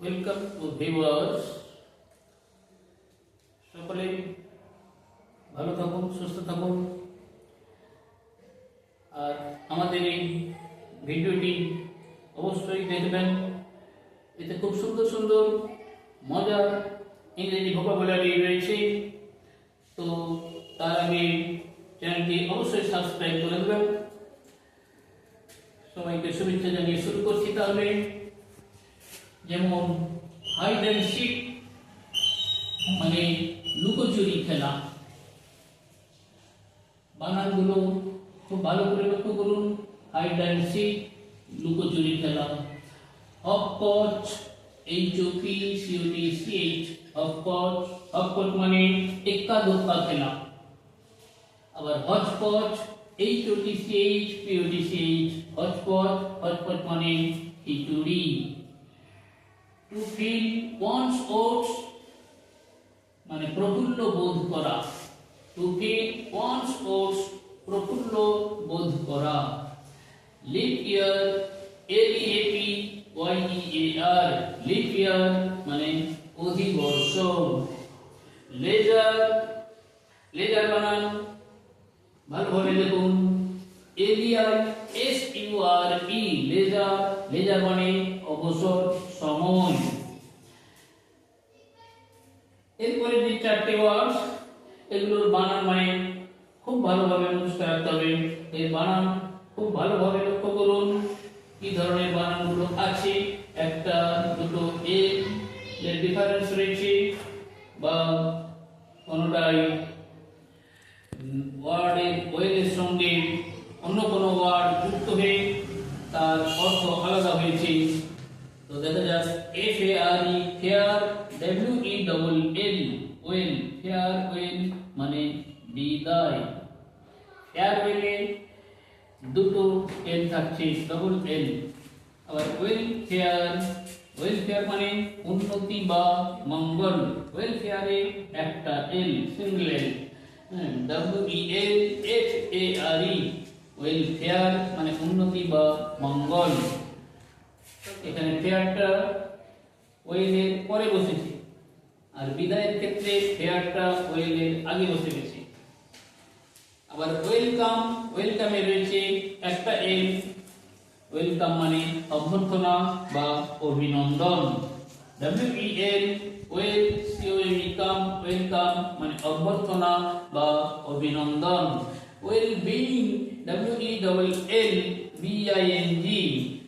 Welcome to viewers সকলে ভালো থাকুন, সুস্থ থাকুন। আর আমাদের এই ভিডিওটি অবশ্যই দেখবেন। এতে খুব সুন্দর সুন্দর মজার ইংরেজি ভোকাবুলারি রয়েছে। তো তার আগে চ্যানেলটি অবশ্যই সাবস্ক্রাইব করে দেবেন। সবাইকে শুভেচ্ছা জানিয়ে শুরু করছি তাহলে। যেমন হাইড অ্যান্ড সিক মানে লুকোচুরি খেলা। বানানগুলো খুব ভালো করে লক্ষ্য করুন। হাইড অ্যান্ড সিক লুকোচুরি খেলা। Hopscotch H O P C hopscotch hopscotch মানে এক্কা দোক্কা খেলা। আবার hotchpotch H O T C H P O T C H hotchpotch মানে খিচুড়ি। টু ফিল ওয়ান্স ওটস মানে প্রফুল্ল বোধ করা। টু ফিল ওয়ান্স ওটস প্রফুল্ল বোধ করা। Leap year L E A P Y E A R leap year অধিবর্ষ leisure leisure বানান। ভালোভাবে দেখুন। এলিয়ার S U R E leisure leisure মানে অবসর সময় এরপরে যে চারটে ওয়ার্ড এগুলোর বানান মানে খুব ভালোভাবে মুখস্থ রাখতে হবে। এর বানান খুব ভালোভাবে লক্ষ্য করুন, কি ধরনের বানানগুলো আছে। একটা, দুটো এ এর ডিফারেন্স রয়েছে, বা কোনোটাই ওয়ার্ডের ওয়েলের সঙ্গে তার অর্থ আলাদা হয়েছে। তো দেখা যাক F A R E fare W E double L well farewell মানে বিদায়। ফেয়ার ওয়েলে দুটো এল থাকছে ডবল এল আবার ওয়েল ফেয়ার ওয়েলফেয়ার মানে উন্নতি বা মঙ্গল। ওয়েলফেয়ারে একটা L single L W E L F A R E welfare মানে উন্নতি বা মঙ্গল। এখানে ফেয়ারটা ওয়েলের পরে বসেছে। আর বিদায়ের ক্ষেত্রে ফেয়ারটা ওয়েলের আগে বসে গেছে। আবার ওয়েলকাম, ওয়েলকামে রয়েছে একটা এল ওয়েলকাম মানে অভ্যর্থনা বা অভিনন্দন। ডাব্লিউ ই এল, ওয়েল সিও ওয়েলকাম মানে অভ্যর্থনা বা অভিনন্দন। Well being W E double L B I N G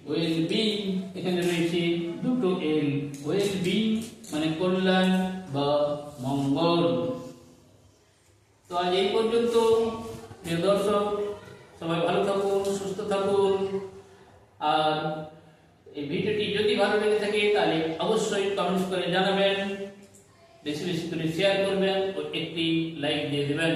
well being এখানে রয়েছে দুটো এল ওয়েল বিং মানে কল্যাণ বা মঙ্গল। তো আজ এই পর্যন্ত, প্রিয় দর্শক, সবাই ভালো থাকুন, সুস্থ থাকুন। আর এই ভিডিওটি যদি ভালো লেগে থাকে, তাহলে অবশ্যই কমেন্ট করে জানাবেন। বেশি বেশি করে শেয়ার করবেন ও একটি লাইক দিয়ে দেবেন।